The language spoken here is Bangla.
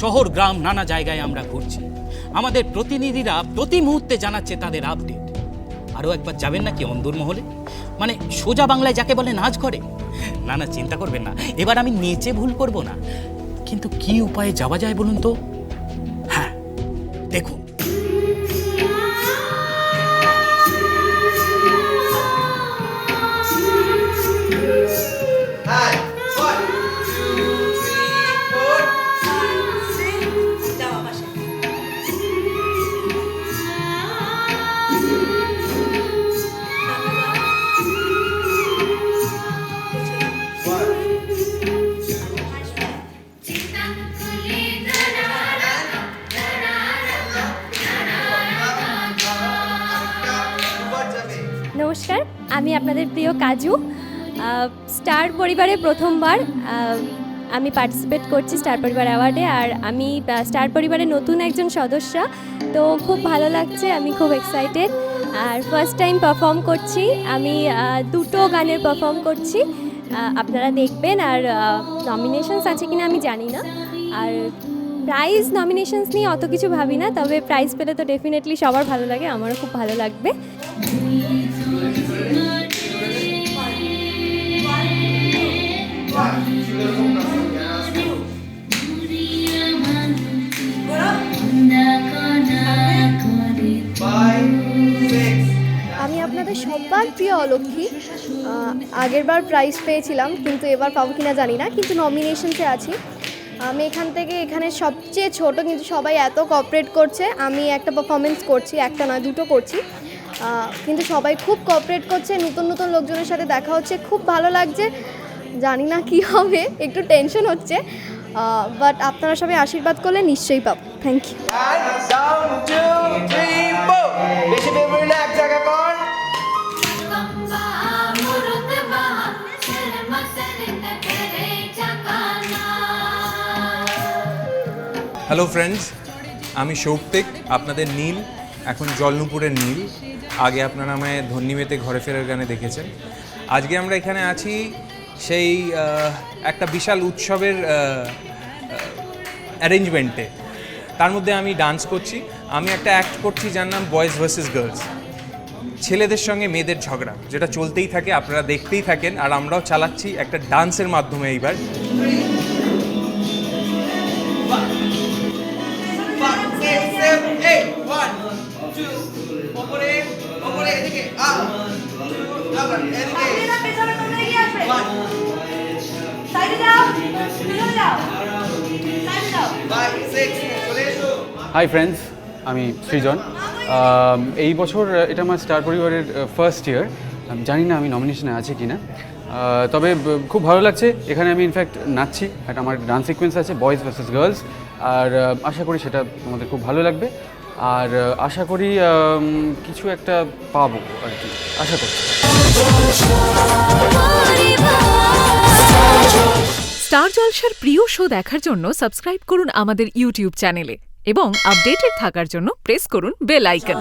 শহর, গ্রাম, নানা জায়গায় আমরা ঘুরছি। আমাদের প্রতিনিধিরা প্রতি মুহূর্তে জানাচ্ছে তাদের আপডেট আরও একবার যাবেন নাকি অন্দরমহলে মানে সোজা বাংলায় যাকে বলে নাচ করে না না, চিন্তা করবেন না। এবার আমি নেচে ভুল করব না। কিন্তু কি উপায়ে যাওয়া যায় বলুন তো? হ্যাঁ দেখুন। আমি আপনাদের প্রিয় কাজু। স্টার পরিবারে প্রথমবার আমি পার্টিসিপেট করছি স্টার পরিবার অ্যাওয়ার্ডে আর আমি স্টার পরিবারের নতুন একজন সদস্য, তো খুব ভালো লাগছে, আমি খুব এক্সাইটেড আর ফার্স্ট টাইম পারফর্ম করছি, আমি দুটো গানের পারফর্ম করছি আপনারা দেখবেন আর নমিনেশনস আছে কিনা আমি জানি না। আর প্রাইজ নমিনেশনস নিয়ে অত কিছু ভাবি না, তবে প্রাইজ পেলে তো ডেফিনেটলি সবার ভালো লাগে, আমারও খুব ভালো লাগবে। আমি আপনাদের সবার প্রিয় অলক্ষী। আগেরবার প্রাইজ পেয়েছিলাম, কিন্তু এবার পাবো কিনা জানি না, কিন্তু নমিনেশনসে আছি। আমি এখান থেকে এখানে সবচেয়ে ছোট, কিন্তু সবাই এত কপারেট করছে, আমি একটা পারফরমেন্স করছি, একটা নয়, দুটো করছি। কিন্তু সবাই খুব কপারেট করছে, নতুন নতুন লোকজনের সাথে দেখা হচ্ছে, খুব ভালো লাগছে। জানি না কি হবে, একটু টেনশন হচ্ছে বাট আপনারা সবাই আশীর্বাদ করলে নিশ্চয়ই পাবো। থ্যাংক ইউ হ্যালো ফ্রেন্ডস আমি সৌপ্তিক, আপনাদের নীল, এখন জলনুপুরের নীল। আগে আপনারা আমায় ধন্যিমেতে ঘরে ফেরার গানে দেখেছেন। আজকে আমরা এখানে আছি সেই একটা বিশাল উৎসবের অ্যারেঞ্জমেন্টে তার মধ্যে আমি ডান্স করছি। আমি একটা অ্যাক্ট করছি যার নাম বয়েজ ভার্সেস গার্লস ছেলেদের সঙ্গে মেয়েদের ঝগড়া, যেটা চলতেই থাকে, আপনারা দেখতেই থাকেন। আর আমরাও চালাচ্ছি একটা ডান্সের মাধ্যমে এইবার। ওপরে ওপরে এদিকে আপ two, আবার এদিকে। চলে এসো। হাই ফ্রেন্ডস আমি সৃজন। এই বছর এটা আমার স্টার পরিবারের ফার্স্ট ইয়ার জানি না আমি নমিনেশনে আছে কি না তবে খুব ভালো লাগছে। এখানে আমি ইনফ্যাক্ট নাচছি। একটা আমার ডান্স সিকোয়েন্স আছে বয়েজ ভার্সেস গার্লস আর আশা করি সেটা তোমাদের খুব ভালো লাগবে। আর আশা করি কিছু একটা পাবো আর কি। আশা করি স্টার জলসার প্রিয় শো দেখার জন্য সাবস্ক্রাইব করুন আমাদের ইউটিউব চ্যানেলে এবং আপডেটেড থাকার জন্য প্রেস করুন বেল আইকন।